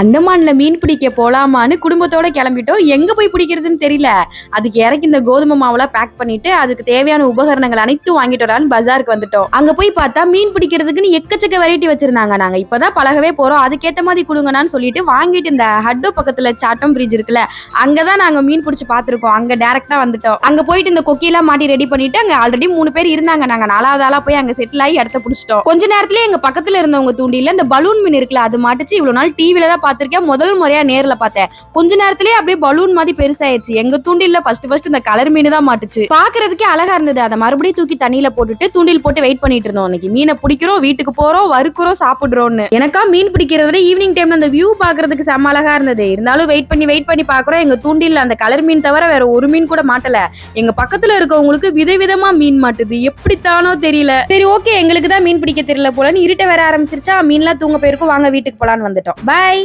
அந்தமான்ல மீன் பிடிக்க போலாமான்னு குடும்பத்தோட கிளம்பிட்டோம். எங்க போய் பிடிக்கிறதுன்னு தெரியல. அதுக்கு இறக்கி இந்த கோதுமை மாவெல்லாம் பேக் பண்ணிட்டு அதுக்கு தேவையான உபகரணங்கள் அனைத்தும் வாங்கிட்டு வரான்னு பஜாருக்கு வந்துட்டோம். அங்க போய் பார்த்தா மீன் பிடிக்கிறதுக்குன்னு எக்கச்சக்க வெரைட்டி வச்சிருந்தாங்க. நாங்க இப்பதான் பழகவே போறோம். அதுக்கேத்த மாதிரி கொடுங்கன்னு சொல்லிட்டு வாங்கிட்டு இந்த ஹட்டோ பக்கத்துல சாட்டம் பிரிட்ஜ் இருக்குல்ல அங்கதான் நாங்க மீன் பிடிச்சி பாத்துருக்கோம் அங்க டேரக்டா வந்துட்டோம். அங்க போயிட்டு இந்த கொக்கியெல்லாம் மாட்டி ரெடி பண்ணிட்டு அங்க ஆல்ரெடி மூணு பேர் இருந்தாங்க. நாங்க நாலாவது ஆளா போய் அங்க செட்டில் ஆகி இடத்த பிடிச்சிட்டோம். கொஞ்ச நேரத்துல எங்க பக்கத்துல இருந்தவங்க தூண்டில இந்த பலூன் மீன் இருக்குல்ல அது மாட்டுச்சு. இவ்வளவு நாள் டிவில தான் பார்த்திருக்கேன். முதல் முறையா நேர்ல பார்த்தேன். கொஞ்ச நேரத்திலேயே அப்படியே பலூன் மாதிரி பெருசாயிருச்சு. எங்க தூண்டில ஃபர்ஸ்ட் ஃபர்ஸ்ட் இந்த கலர் மீன் தான் மாட்டுச்சு. பாக்குறதுக்கே அழகா இருந்தது. அதை மறுபடியும் தூக்கி தண்ணியில போட்டுட்டு தூண்டில் போட்டு வெயிட் பண்ணிட்டு இருந்தோம் இன்னைக்கு மீனை பிடிக்கிறோம் வீட்டுக்கு போறோம் வறுக்கிறோம் சாப்பிடுறோம்னு. எனக்கா மீன் பிடிக்கிறத விட ஈவினிங் டைம்ல அந்த வியூ பாக்குறதுக்கு செம்ம அழகா இருந்தது. இருந்தாலும் வெயிட் பண்ணி வெயிட் பண்ணி பாக்குறோம் எங்க தூண்டில் அந்த கலர் மீன் தவிர வேற ஒரு மீன் கூட மாட்டல. எங்க பக்கத்துல இருக்கவங்களுக்கு விதவிதமா மீன் மாட்டுது. எப்படித்தானோ தெரியல. சரி ஓகே எங்களுக்கு தான் மீன் பிடிக்க தெரியல போலன்னு இருட்ட வேற ஆரம்பிச்சிருச்சா? மீன்லாம் தூங்க போயிருக்கும். வாங்க வீட்டுக்கு போலான்னு வந்துட்டோம். பை